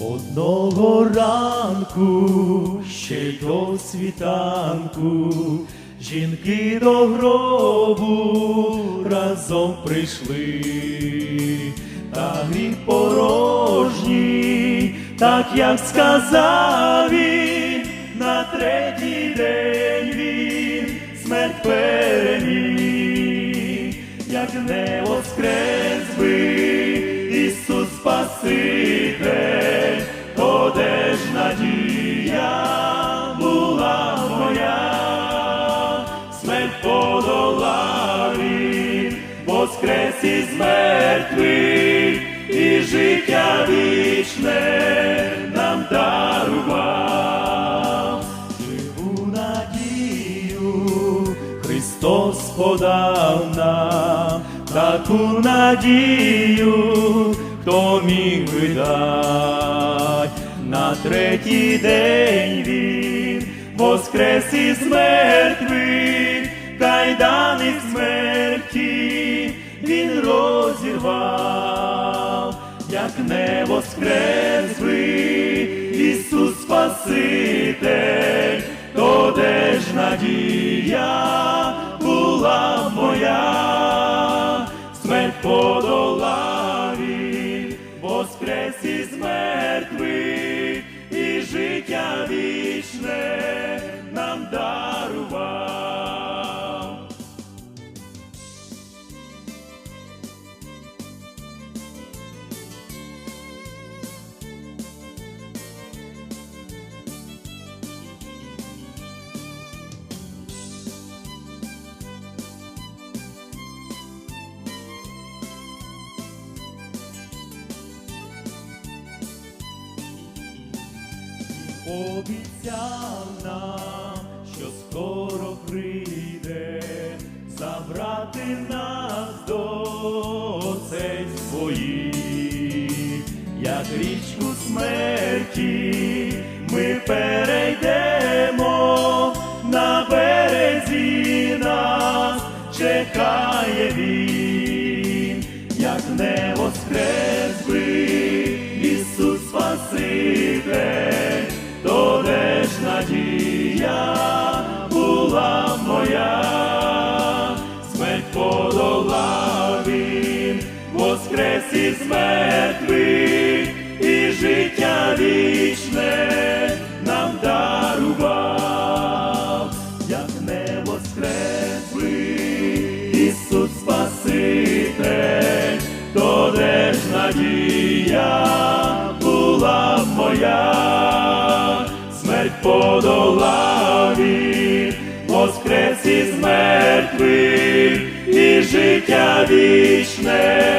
Одного ранку, ще до світанку, жінки до гробу разом прийшли, та гріх порожній, так як сказав він, на третій день він смерть переміг, як не воскрес надія була моя, смерть подолав воскрес із мертвих, і життя вічне нам дарував. Живу надію, Христос подав нам таку надію, хто міг на третій день він воскрес із мертвих, кайданих смерті він розірвав, як не воскрес би Ісус Спаситель, то де ж надія була моя, смерть подолав воскрес із мертвих, життя вічне Обіцяв нам, що скоро прийде забрати нас до отець своїх, як річку смерті ми перейдемо на березі нас чекає він, як не воскрес із мертвих, і життя вічне нам дарував, як не воскрес Ісус Спаситель, то де ж надія була моя, смерть подолав воскрес із мертвих, і життя вічне